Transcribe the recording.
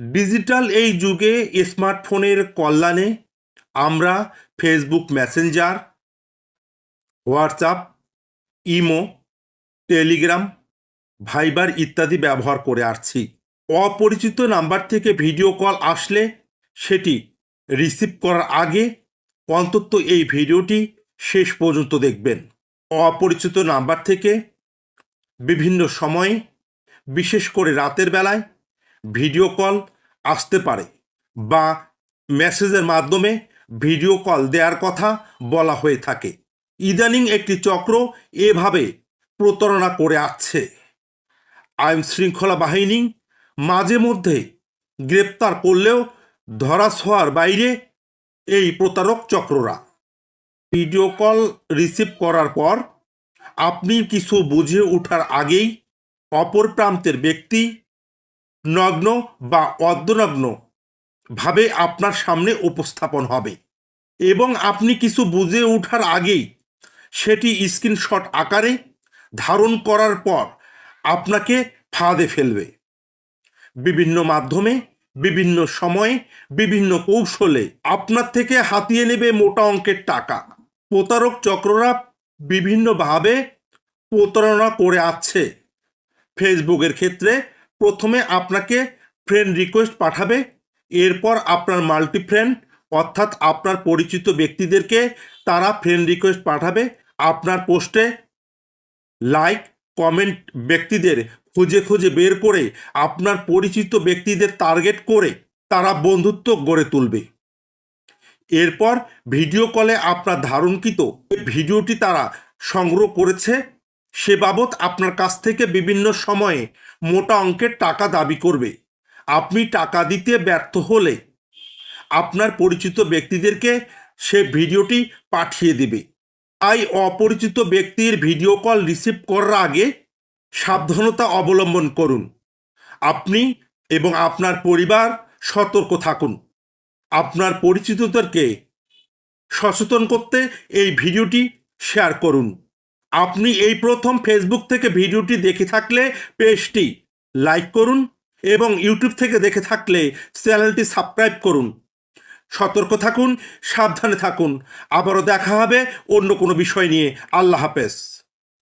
Digital এই যুগে স্মার্টফোনের কল্যাণে আমরা Facebook Messenger, WhatsApp, Imo, Telegram, Viber ইত্যাদি ব্যবহার করে আসছি। অপরিচিত নাম্বার থেকে ভিডিও কল আসলে সেটি রিসিভ করার আগে অন্তত এই ভিডিওটি শেষ পর্যন্ত দেখবেন। অপরিচিত নাম্বার থেকে বিভিন্ন সময়ে, বিশেষ করে রাতের বেলায় ভিডিও কল আসতে পারে বা মেসেজের মাধ্যমে ভিডিও কল দেওয়ার কথা বলা হয়ে থাকে। ইদানিং একটি চক্র এভাবে প্রতারণা করে আসছে। আইন শৃঙ্খলা বাহিনী মাঝে মধ্যে গ্রেপ্তার করলেও ধরা বাইরে এই প্রতারক চক্ররা। ভিডিও কল রিসিভ করার পর আপনি কিছু বুঝে ওঠার আগেই অপর প্রান্তের ব্যক্তি নগ্ন বা ভাবে আপনার সামনে উপস্থাপন হবে। এবং আপনি কিছু বুঝে ওঠার আগেই সেটি স্ক্রিনশট আকারে ধারণ করার পর আপনাকে ফাঁদে ফেলবে। বিভিন্ন মাধ্যমে, বিভিন্ন সময়ে, বিভিন্ন কৌশলে আপনার থেকে হাতিয়ে নেবে মোটা অঙ্কের টাকা। প্রতারক চক্ররা বিভিন্নভাবে প্রতারণা করে আসছে ফেসবুকের ক্ষেত্রে প্রথমে আপনাকে ফ্রেন্ড রিকোয়েস্ট পাঠাবে, এরপর আপনার মাল্টি ফ্রেন্ড অর্থাৎ আপনার পরিচিত ব্যক্তিদেরকে তারা ফ্রেন্ড রিকোয়েস্ট পাঠাবে, আপনার পোস্টে লাইক কমেন্ট ব্যক্তিদের খুঁজে খুঁজে বের করে আপনার পরিচিত ব্যক্তিদের টার্গেট করে তারা বন্ধুত্ব গড়ে তুলবে। এরপর ভিডিও কলে আপনার ধারণকৃত ভিডিওটি তারা সংগ্রহ করেছে সে বাবদ আপনার কাছ থেকে বিভিন্ন সময়ে মোটা অঙ্কের টাকা দাবি করবে। আপনি টাকা দিতে ব্যর্থ হলে আপনার পরিচিত ব্যক্তিদেরকে সে ভিডিওটি পাঠিয়ে দেবে। তাই অপরিচিত ব্যক্তির ভিডিও কল রিসিভ করার আগে সাবধানতা অবলম্বন করুন। আপনি এবং আপনার পরিবার সতর্ক থাকুন। আপনার পরিচিতদেরকে সচেতন করতে এই ভিডিওটি শেয়ার করুন। আপনি এই প্রথম ফেসবুক থেকে ভিডিওটি দেখে থাকলে পেজটি লাইক করুন এবং ইউটিউব থেকে দেখে থাকলে চ্যানেলটি সাবস্ক্রাইব করুন। সতর্ক থাকুন, সাবধানে থাকুন। আবারও দেখা হবে অন্য কোনো বিষয় নিয়ে। আল্লাহ হাফেজ।